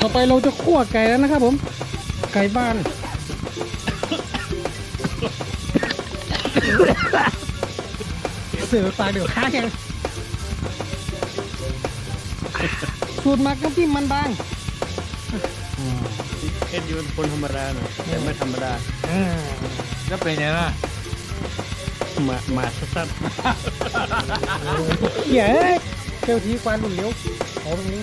ต่อไปเราจะคั่วไก่แล้วนะครับผม ไก่บ้าน เสือปลาเดี๋ยวค้างยังสูตรหมักน้ำจิ้มมันบางเอ็ดยูเป็นคนธรรมดาหน่อยแต่ไม่ธรรมดาอ่าก็เป็นไงล่ะหมาหมาสัดเหี้ยเอ้ยเที่ยวทีกวานหลุดเลี้ยวเอาตรงนี้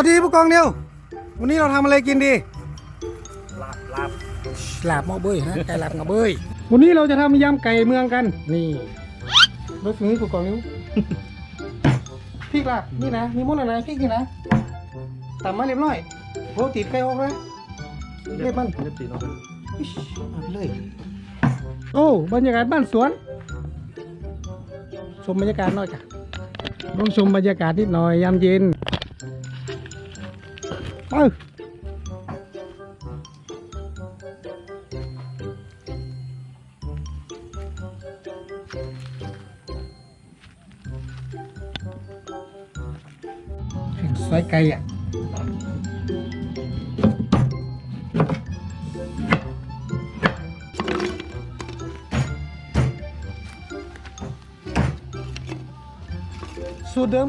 วัสดีผู้กองเดียว วันนี้เราทำอะไรกินดีลาบลาบลาบหม้อเบยฮะไก่ลาบหม้อเบยวันนี้เราจะทำยำไก่เมืองกัน นี่รสนี้ผู้กองนิ้วพริกลาบนี่นะ มีหมดแล้วนะพริกนี่นะตำมาเรียบร้อยโอ้ติดไก่ออกนะเรียบมันเรียบตีเนาะอิ๊ชเอาไปเลยโอ้บรรยากาศบ้านสวน ชมบรรยากาศหน่อยค่ะลองชมบรรยากาศนิดหน่อยยามเย็น ไปใส่ไก่อะสูตรเดิ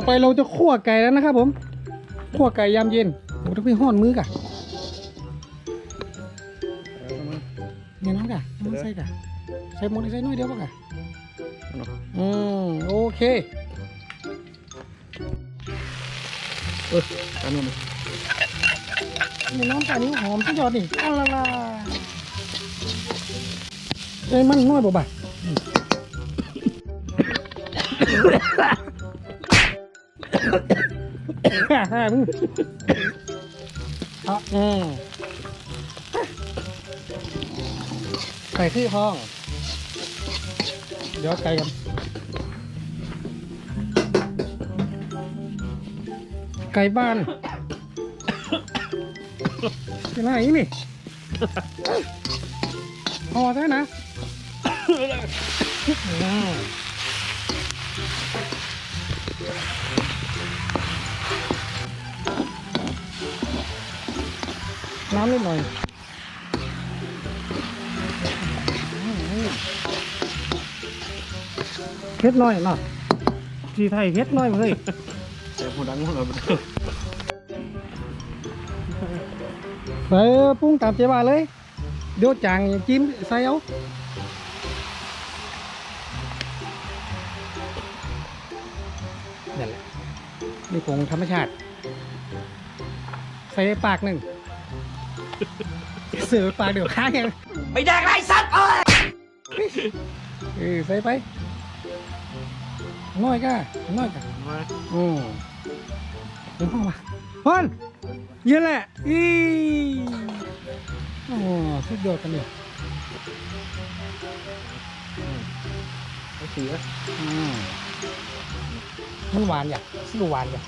อไปเราจะคั่วไก่แล้วนะครับผมคั่วไก่ยามเย็นโอ้ต้องไปห้อนมือกะเนี่ยน้องกะน้องใส่กะใส่หมดใส่น้อยเดียวป่ะกะอืมโอเคเอออันนู้นนี่น้องกะนี้หอมสุดยอดนี่อัลลาลาเอ้ยมันน้อยบ่บ่ะอืมฮ่าง เอาอืมไก่ที่ห้อง เดี๋ยวไก่กัน ไก่บ้านเป็นอะไรนี่พอใช่นะ น้ำนิดหน่อยเฮ็ดน้อยเนาะที่ไทยเฮ็ดน้อยเฮ้ยแต่ผู้ดังของเราใส่ปรุงตามใจว่าเลย เดี๋ยวจางจิ้มใส่เอานั่นแหละนี่ผงธรรมชาติ ใส่ปากหนึ่ง เสือปากเดี๋ยวค้างยังไม่ได้ไรสัตว์เอ้ยเออใส่ไปน้อยก้าน้อยก้ามาอืมถึงห้องมาพ่อนเย็นแหละอีโอ้สุดยอดกันเนี่ยเอาเสืออืมมันหวานอย่างสู้หวานอย่าง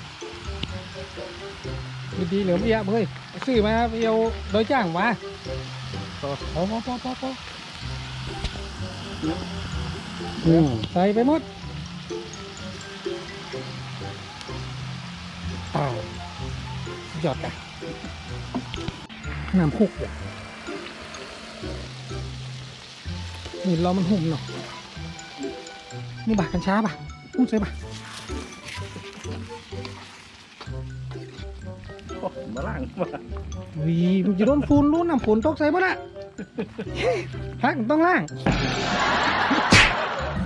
ดีๆเหลือเบี้ยเฮ้ยซื้อมาเอียวโดยจ้างมาต่อพอพอพอพอพอใส่ไปหมดตายสุดยอดกันน้ำคุกอย่นี่เรามันหุ่มเนาะนี่บะกัญชาบะพูดใส่บะ มาล่างมาวีมันจะโดนฝุ่นโดนน้ำฝนตกใส่บ่ละพักต้องล่าง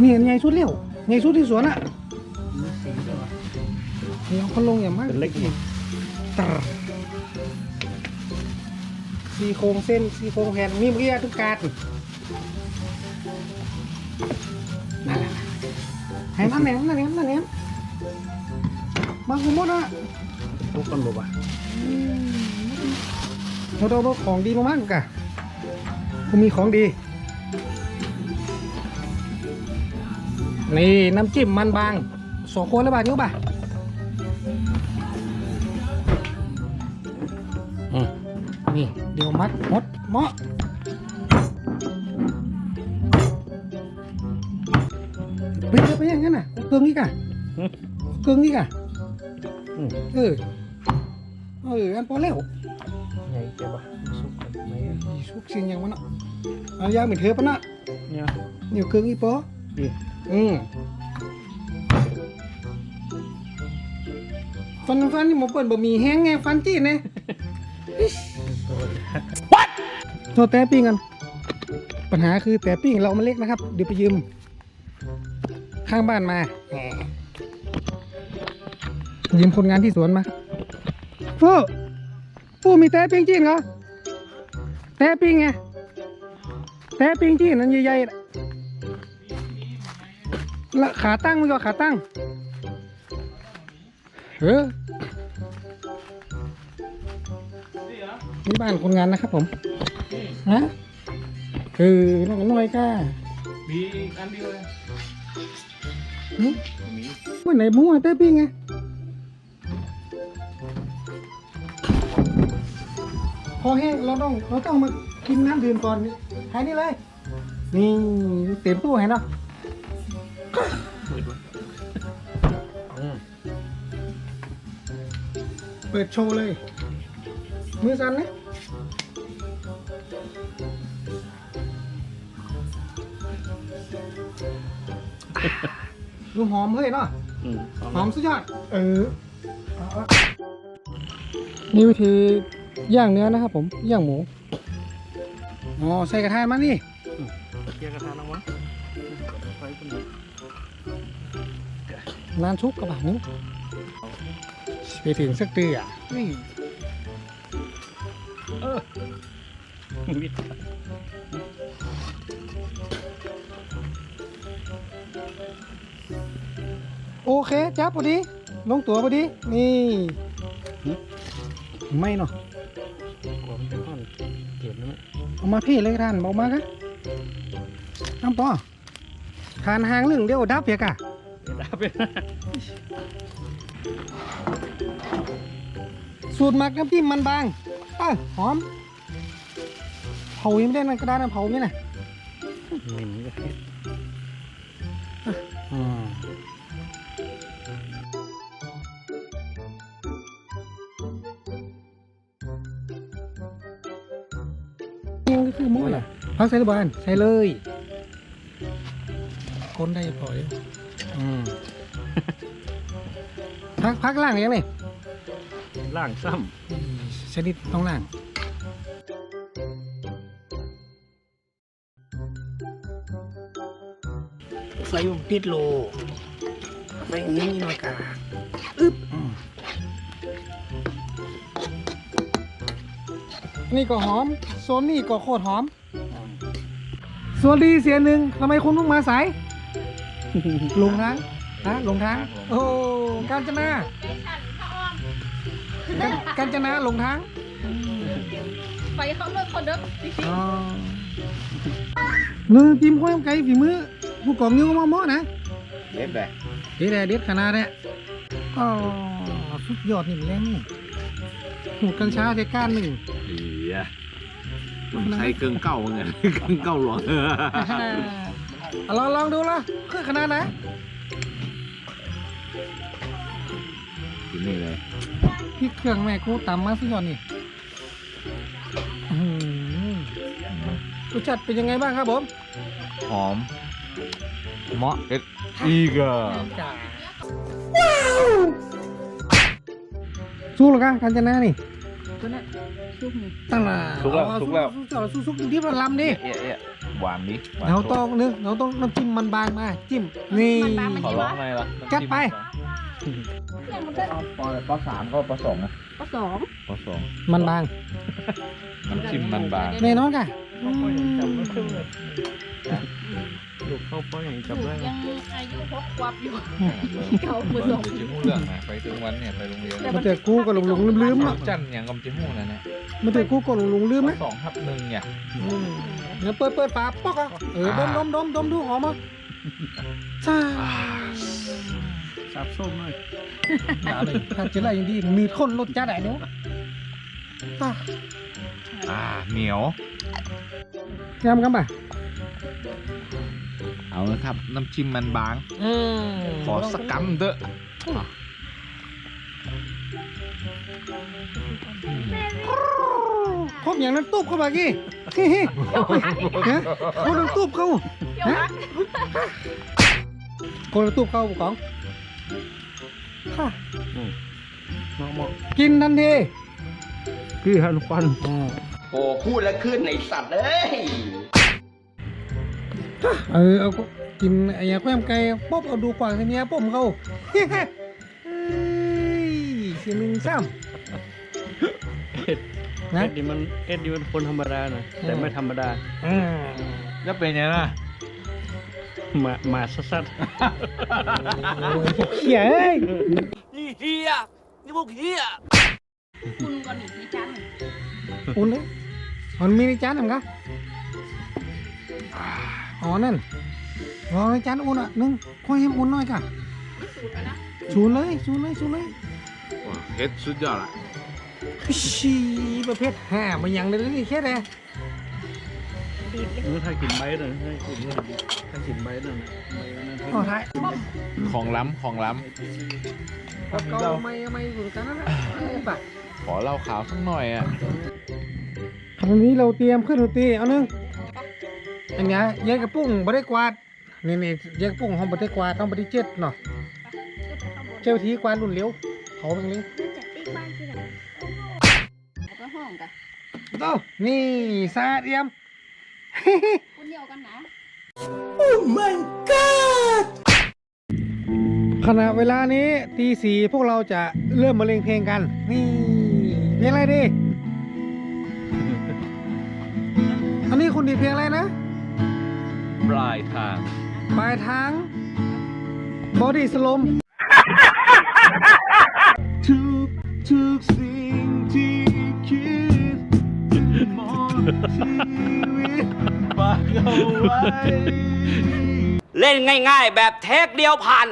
นี่ไงสุดเร็วไงสุดที่สวนอะนี่เอาคนลงอย่างมากเป็นเล็กนี่ตรซี่โครงเส้นซี่โครงแผ่นมีเมื่อกี้ทุกการนั่นแหละให้มันแหนมนั่นแหนมนั่นแหนมมาคุมหมดอะทุกคนบอกว่า เราเราของดีมากๆกะกูมีของดี นี่น้ำจิ้มมันบางสองคนแล้วบาทนิ้วป่ะอืมนี่ เดี๋ยวมัดมดเมาะไปเจอไปยังงั้นน่ะเกลืองนี่กะเกลืองนี่กะอืมเออ อออันพอแล้วไงแกบ่สุกไหมสุกสียงอยังมันอะเอายางเหมือนเธอปะนะเนี่ยอยู่เครื่องอีปอดีอืมฟันฟันนี่หมอเปิดบะหมี่แห้งไงฟันจี้เนี่ยตัวแต่ปิ้งกัน ปัญหาคือแต่ปิ้งเรามันเล็กนะครับ เดี๋ยวไปยืม ข้างบ้านมา ยืมคนงานที่สวนมา ฟูฟูมีแต่ปิ้งจีนเหรอแต่ปิ้งไงแต่ปิ้งจีนนั่นใหญ่ๆน่ะละขาตั้งมันก็ขาตั้งเออนี่บ้านคนงานนะครับผมฮะคือน้องน้อยก้ามีอันเดียวเลยหึวันไหนหมูอะเต้ปิ้งไง อแห้งเราต้องเราต้องมากินน้ำดื่มก่อนหายนี่เลย นี่เต็มตู้ให้เนาะอืมเปิดโชว์เลย มือสั่นนะดูหอมเฮ้ยเนาะอืมหอมสุดยอด เออนี่วิธี ย่างเนื้อนะครับผม ย่างหมู อ๋อ ใส่กระทะมานี่เกียร์กระทะน้องวะไฟคนนี้นานชุกกระบะนึงไปถึงสักเตือนี่วิทย์โอเคจับพอดี ลงตัวพอดี นี่ ไม่เนาะ เอามาพี่เลยท่านบอกมากะน้ำปอทานหางหนึ่งเดียวดับเพียกะเดี๋ยวดับไปสูตรหมักน้ำจิ้มมันบางเอ้หอม เผายังไม่ได้นะกระดาษนเผาไหมน่ะ มือล่ะพักใส่ระบานใส่เลยคนได้พอเดียอืมพักพักล่างยังไงล่างซ้ชนิดต้องล่างใส่ติดโลใส่นี้หน่อกา นี่ก็หอมโซนนี่ก็โคตรหอม สวัสดีเสียหนึ่งทำไมคุณเพิ่งมาสายลงทางฮะลงทาง โอ้กาญจนากาญกาญจนาลงทางไปเขาเลิกคนเด้อจริงอ๋อมือจิ้มข้าวไก่ฝีมือผู้กองนิ้วมาหม้อนะเล็บเลยเด็ดเด็ดขนาดเนี้ยอ๋อสุดยอดนี่มันแรงนี่หูกัญชาใส่ก้านหนึ่ง ดีอะมันใช้เครื่องเก่าไงเครื่องเก่าหลวงอะลองลองดูละคือขนาดไหนกินนี่เลยพริกเครื่องแม่กูตำมาสุดยอดนี่อื้อหือรสชาติเป็นยังไงบ้างครับผมหอมเหมาะเอ็ดอีกอะจ้าสู้หรอกะกัญจนานี่ ตัวนั้นซุกนี่ตั้งละสุกแล้วเอาสุกแล้วสู้สู้สู้สู้สู้ที่มันลำดิเอ๊ะเอ๊ะหวานดิหวานเราต้องนึกเราต้องน้ำจิ้มมันบางมาจิ้มนี่ขอร้องหน่อยละจัดไป เนี่ยมันได้ปอปอสามก็ปอสองนะก็สองปอสองมันบางน้ำจิ้มมันบางแน่นอนกะเข้าไปยังจำไม่ขึ้นเลยลูกเข้าไปยังลูจำกได้ไหมยังอายุหกขวบอยู่เก่ามือสองจิ้มหูเรื่องนะไปถึงวันเนี่ยไปโรงเรียนมันเจอกูก็หลงหลงลืมลืมๆอะจันอย่างกำจิ้มหูนะเนี่ยมันเจอกูก็หลงหลงลืมนะสองทับหนึ่งเนี่ยอืมเดี๋ยวเปิดเปิดฝาป๊อกอะเออดมดมดมดมดูหอมอะซ่าสับส้มเลยอย่าเลยถ้าจะไรอย่างดีมีดคนรถจัดไหนเนาะอะอ่าเหนียวยำกันป่ะ เอาละครับ น้ำจิ้มมันบางอืมขอสักกำเถอะครบอย่างนั้นตุ๊บเข้ามากี้ฮิฮิฮะคนละตุ๊บเข้าเดี๋ยวนะคนละตุ๊บเข้าบุกของค่ะน้องบอกกินทันทีพี่ฮันฟันโอ้พูดแล้วขึ้นไอสัตว์เอ้ย เออเอาก็กินไอ้ยาแก้มไก่ป๊อบเอาดูกวางในเนี้ยปุ่มเขาเฮ้ยเฮ้ยเสียงหนึ่งซ้เอ็ดำนะ เอ็ดนี่มันเอ็ดนี่มันคนธรรมดานะแต่ไม่ธรรมดาอืมจะเป็นยังไงนะหมาหมาสัดโอ้ยเขี้ยเอ้ยคุณก่อนหนีในจานหนึ่งอุ่นเลยมันมีในจานหรือไง อ๋อนั่นรอในจานอุ่นอะนึงค่อยให้มันอุ่นหน่อยค่ะสูตรแล้วนะชูนเลยชูนเลยชูนเลยว้าวเฮ็ดสุดยอดละชีประเภทห้ามาอย่างเลยนี่แค่ไหนดีดเลยๆเมื่อถ้ากินใบเลยถ้ากินถ้ากินใบนั่นน่ะใบนั่นเอาท้ายของล้ำของล้เอาเกาไม่ไม่อยู่กันนั่นแหละเออไปำขอเหล้าขาวสักหน่อยอะครั้งนี้เราเตรียมเครื่องดนตรีเอาหนึ่ง อันเนี้ยแยกกระปุ้งบ่ได้กวาดนี่นี่แยกกระปุ้งห้องบ่ได้กวาดห้องบ่ได้เจ็ดเนาะเจ้าทีกวาดรุ่นเร็วเขาเป็นเร็วเอาไปห้องกันโตนี่ซาเตรียมคุณเดียวกันนะขณะเวลานี้ตีสี่พวกเราจะเริ่มมาเล่งเพลงกัน นี่เพลงอะไรดี อันนี้คุณดีดเพลงอะไรนะ ปลายทาง ปลายทางบอดี้สลมทุกทุกสิ่งที่คิดมองชีวิตฝากเอาไว้ เล่นง่ายๆ แบบเทคเดียวผ่าน